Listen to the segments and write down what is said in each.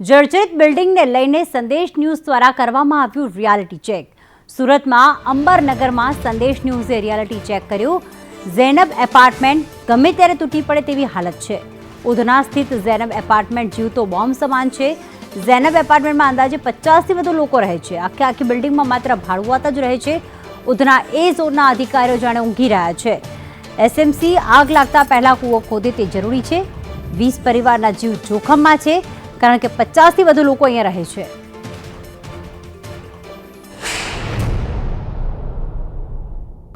જર્જરિત બિલ્ડિંગને લઈને સંદેશ ન્યૂઝ દ્વારા કરવામાં આવ્યું રિયાલિટી ચેક સુરતમાં અંબરનગરમાં સંદેશ ન્યૂઝે રિયાલિટી ચેક કર્યું. ઝેનબ એપાર્ટમેન્ટ ગમે ત્યારે તૂટી પડે તેવી હાલત છે. ઉધના સ્થિત ઝેનબ એપાર્ટમેન્ટ જીવતો બોમ્બ સમાન છે. ઝેનબ એપાર્ટમેન્ટમાં અંદાજે પચાસથી વધુ લોકો રહે છે. આખી આખી બિલ્ડિંગમાં માત્ર ભાડુઆત જ રહે છે. ઉધના એ ઝોનના અધિકારીઓ જાણે ઊંઘી રહ્યા છે. એસએમસી આગ લાગતા પહેલા કૂવો ખોદે તે જરૂરી છે. વીસ પરિવારના જીવ જોખમમાં છે. કારણ કે પચાસથી વધુ લોકો અહીંયા રહે છે.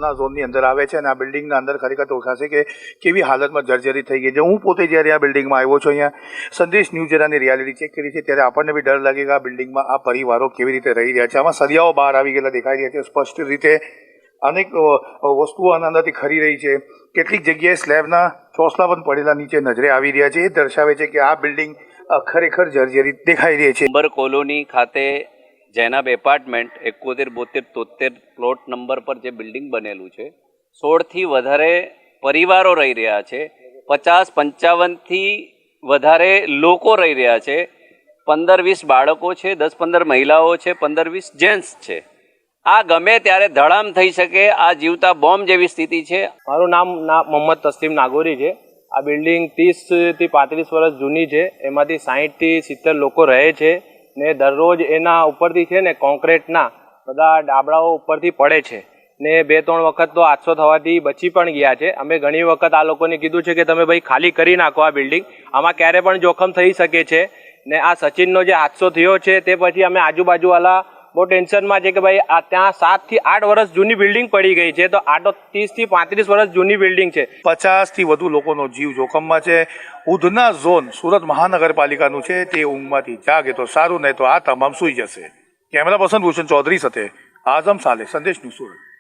ના, ઝોનની અંદર આવે છે અને આ બિલ્ડિંગના અંદર ખરેખર ઓળખાશે કે કેવી હાલતમાં જર્જરી થઈ ગઈ છે. હું પોતે જ્યારે આ બિલ્ડિંગમાં આવ્યો છું અહીંયા, સંદેશ ન્યૂઝ જેનાની રિયાલિટી ચેક કરી છે, ત્યારે આપણને બી ડર લાગે કે આ બિલ્ડિંગમાં આ પરિવારો કેવી રીતે રહી રહ્યા છે. આમાં સરિયાઓ બહાર આવી ગયેલા દેખાઈ રહ્યા છે. સ્પષ્ટ રીતે અનેક વસ્તુઓ આના અંદરથી ખરી રહી છે. કેટલીક જગ્યાએ સ્લેબના ચોસલા પણ પડેલા નીચે નજરે આવી રહ્યા છે. એ દર્શાવે છે કે આ બિલ્ડિંગ ખરેખર જર્જરિત દેખાઈ રહી છે. અંબર કોલોની ખાતે જૈનાબ એપાર્ટમેન્ટ એકોતેર બોતેર તોતેર પ્લોટ નંબર પર જે બિલ્ડિંગ બનેલું છે સોળથી વધારે પરિવારો રહી રહ્યા છે પચાસ પંચાવનથી વધારે લોકો રહી રહ્યા છે પંદર વીસ બાળકો છે દસ પંદર મહિલાઓ છે પંદર વીસ જેન્ટ્સ છે. આ ગમે ત્યારે ધડામ થઈ શકે આ જીવતા બોમ્બ જેવી સ્થિતિ છે. મારું નામ ના મોહમ્મદ તસ્લીમ નાગોરી છે. આ બિલ્ડિંગ ત્રીસથી પાંત્રીસ વર્ષ જૂની છે. એમાંથી સાહીઠથી સિત્તેર લોકો રહે છે ને દરરોજ એના ઉપરથી છે ને કોન્ક્રીટના બધા ડાબડાઓ ઉપરથી પડે છે. ને બે ત્રણ વખત તો હાદસો થવાથી બચી પણ ગયા છે. અમે ઘણી વખત આ લોકોને કીધું છે કે તમે ભાઈ ખાલી કરી નાખો આ બિલ્ડિંગ. આમાં ક્યારે પણ જોખમ થઈ શકે છે. ને આ સચિનનો જે હાદસો થયો છે તે પછી અમે આજુબાજુવાળા બહુ ટેન્શનમાં છે કે ભાઈ આ ત્યાં સાતથી આઠ વર્ષ જૂની બિલ્ડિંગ પડી ગઈ છે, તો આટો ત્રીસથી પાંત્રીસ વર્ષ જૂની બિલ્ડિંગ છે. પચાસથી વધુ લોકોનો જીવ જોખમમાં છે. ઉધના ઝોન સુરત મહાનગરપાલિકાનું છે, તે ઊંઘમાંથી જાગે તો સારું, નહીં તો આ તમામ સૂઈ જશે. કેમેરા પર્સન ભૂષણ ચૌધરી સાથે આઝમ સાલે, સંદેશ ન્યૂઝ સુરત.